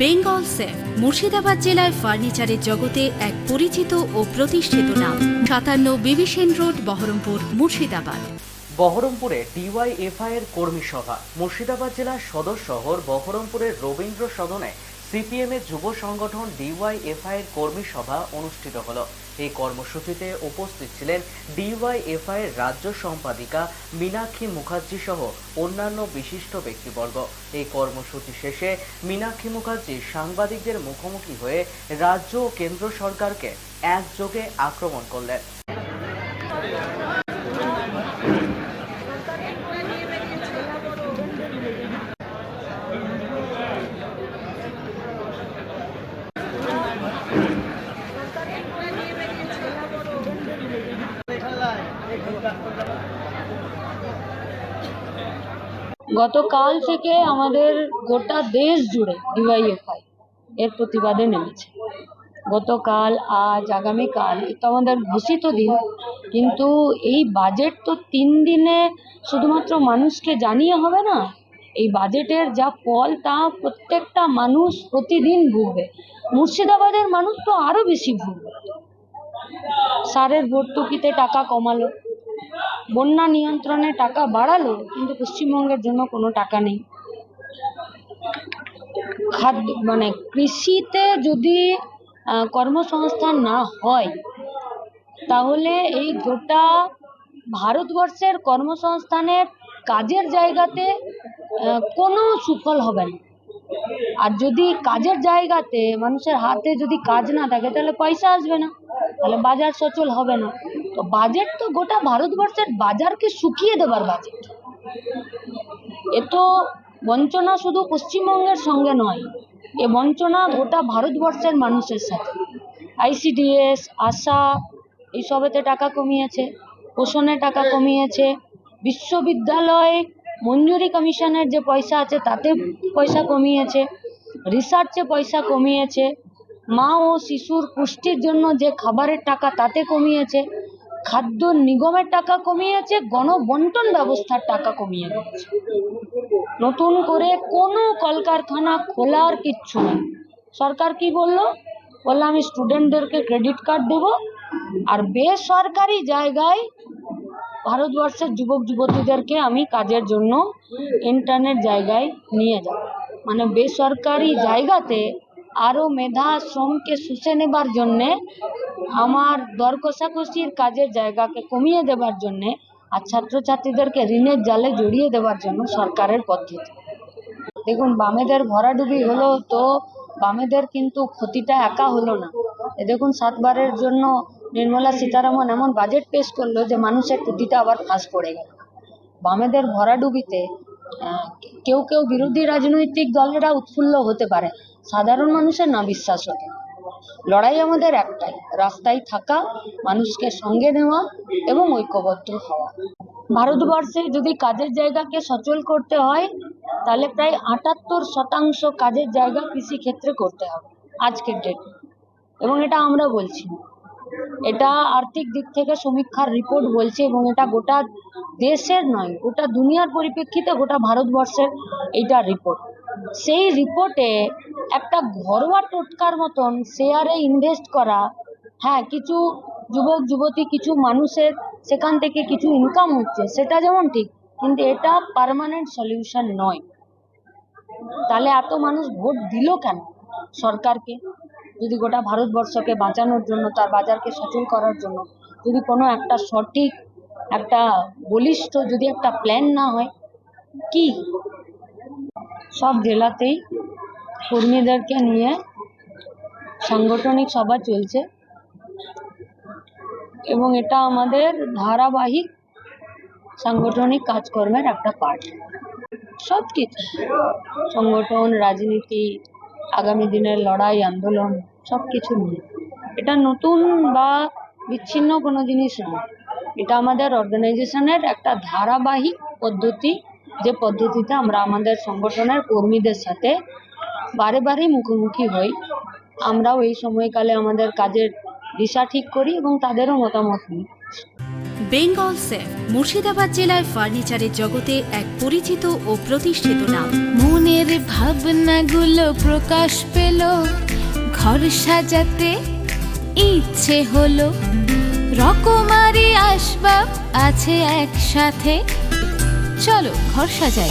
Bengal safe, Murshidabad জেলায় ফার্নিচারের জগতে এক পরিচিত ও প্রতিষ্ঠিত নাম। সাতান্ন বিবিসেন রোড, বহরমপুর, মুর্শিদাবাদ। বহরমপুরে ডিওয়াইএফআই এর কর্মী সভা। মুর্শিদাবাদ জেলার সদর শহর বহরমপুরের রবীন্দ্র সদনে সিপিএম এর যুব সংগঠন ডিওয়াইএফআই এর কর্মী সভা অনুষ্ঠিত হলো। এই কর্মসূচিতে উপস্থিত ছিলেন ডিওয়াইএফআই এর রাজ্য সম্পাদিকা মীনাক্ষী মুখার্জি সহ অন্যান্য বিশিষ্ট ব্যক্তিবর্গ। এই কর্মসূচি শেষে মীনাক্ষী মুখার্জি সাংবাদিকদের মুখোমুখি হয়ে রাজ্য ও কেন্দ্র সরকারকে একযোগে আক্রমণ করলেন। গতকাল থেকে আমাদের গোটা দেশ জুড়ে ডিওয়াইএফআই এর প্রতিবাদে নেমেছে। গতকাল, আজ, আগামীকাল, এ তো আমাদের ঘোষিত দিন, কিন্তু এই বাজেট তো তিন দিনে শুধুমাত্র মানুষকে জানিয়ে হবে না, এই বাজেটের যা ফল তা প্রত্যেকটা মানুষ প্রতিদিন ভুগবে। মুর্শিদাবাদের মানুষ তো আরও বেশি ভুগবে। সারের ভর্তুকিতে টাকা কমালো বন্যা নিয়ন্ত্রণে টাকা বাড়ালো, কিন্তু পশ্চিমবঙ্গের জন্য কোনো টাকা নেই। খাদ্য মানে কৃষিতে যদি কর্মসংস্থান না হয়, তাহলে এই গোটা ভারতবর্ষের কর্মসংস্থানের কাজের জায়গাতে কোনো সুফল হবে না। আর যদি কাজের জায়গাতে মানুষের হাতে যদি কাজ না থাকে, তাহলে পয়সা আসবে না, তাহলে বাজার সচল হবে না। বাজেট তো গোটা ভারতবর্ষের বাজারকে শুকিয়ে দেবার বাজেট এ তো বঞ্চনা শুধু পশ্চিমবঙ্গের সঙ্গে নয়, এ বঞ্চনা গোটা ভারতবর্ষের মানুষের সাথে। আইসিডিএস আশা, এইসবেতে টাকা কমিয়েছে, পোষণে টাকা কমিয়েছে, বিশ্ববিদ্যালয় মঞ্জুরি কমিশনের যে পয়সা আছে তাতে পয়সা কমিয়েছে রিসার্চে পয়সা কমিয়েছে, মা ও শিশুর পুষ্টির জন্য যে খাবারের টাকা তাতে কমিয়েছে খাদ্য নিগমের টাকা কমিয়েছে, গণবন্টন ব্যবস্থার টাকা কমিয়ে দিয়েছে নতুন করে কোনো কলকারখানা খোলার কিচ্ছু নেই। সরকার কি বলল? বলল, আমি স্টুডেন্টদেরকে ক্রেডিট কার্ড দেবো। আর বেসরকারি জায়গায় ভারতবর্ষের যুবক, যুবতীদেরকে আমি কাজের জন্য ইন্টারনেট জায়গায় নিয়ে যাব। মানে বেসরকারি জায়গাতে আরও মেধা, শ্রমকে শুষে নেবার জন্যে আমার দর কষাকষির কাজের জায়গাকে কমিয়ে দেবার জন্যে আর ছাত্রছাত্রীদেরকে ঋণের জালে জড়িয়ে দেবার জন্য সরকারের পদ্ধতি। দেখুন, বামেদের ভরাডুবি হলো তো বামেদের কিন্তু ক্ষতিটা একা হলো না। এ দেখুন, সাতবারের জন্য নির্মলা সীতারামন এমন বাজেট পেশ করল যে মানুষের টুটিটা আবার ফাঁস পড়ে গেল। বামেদের ভরাডুবিতে কেউ কেউ বিরোধী রাজনৈতিক দলেরা উৎফুল্ল হতে পারে। সাধারণ মানুষের না বিশ্বাস হতে? লড়াই আমাদের একটাই, রাস্তায় থাকা, মানুষকে সঙ্গে নেওয়া এবং ঐক্যবদ্ধ হওয়া। ভারতবর্ষে যদি কাজের জায়গাকে সচল করতে হয়, তাহলে প্রায় আটাত্তর শতাংশ কাজের জায়গা কৃষি ক্ষেত্রে করতে হবে, আজকের ডেটে এবং এটা আমরা বলছি। এটা আর্থিক দিক থেকে সমীক্ষার রিপোর্ট বলছে এবং এটা গোটা দেশের নয়, গোটা দুনিয়ার পরিপ্রেক্ষিতে গোটা ভারতবর্ষের এইটা রিপোর্ট সেই রিপোর্টে ঘরোয়া টোটকার মতন শেয়ারে ইনভেস্ট করা হ্যাঁ কিছু যুবক, যুবতী, কিছু মানুষের সেখান থেকে কিছু ইনকাম হচ্ছে, সেটা যেমন ঠিক, কিন্তু এটা পার্মানেন্ট সলিউশন নয়। তাহলে এত মানুষ ভোট দিল কেন সরকারকে? যদি গোটা ভারতবর্ষকে বাঁচানোর জন্য, তার বাজারকে সচল করার জন্য, যদি কোনো একটা সঠিক, একটা বলিষ্ঠ যদি একটা প্ল্যান না হয়, কি? সব জেলাতেই কর্মীদেরকে নিয়ে সাংগঠনিক সভা চলছে এবং এটা আমাদের ধারাবাহিক সাংগঠনিক কাজকর্মের একটা পার্ট সব কিছু সংগঠন, রাজনীতি, আগামী দিনের লড়াই, আন্দোলন সব কিছু নিয়ে। এটা নতুন বা বিচ্ছিন্ন কোনো জিনিস নয়। এটা আমাদের অর্গানাইজেশনের একটা ধারাবাহিক পদ্ধতি। যে পদ্ধতিতে আমরা আমাদের সংগঠনের কর্মীদের সাথে বারে বারে মুখোমুখি হই। আমরাও এই সময়কালে আমাদের কাজের দিশা ঠিক করি এবং তাদেরও মতামত নিই। বেঙ্গল সেফ মুর্শিদাবাদ জেলায় ফার্নিচারের জগতে এক পরিচিত ও প্রতিষ্ঠিত নাম। মনের ভাবনাগুলো প্রকাশ পেল। ঘর সাজাতে ইচ্ছে হলো। রকমারি আসবাব আছে একসাথে। চলো ঘর সাজাই।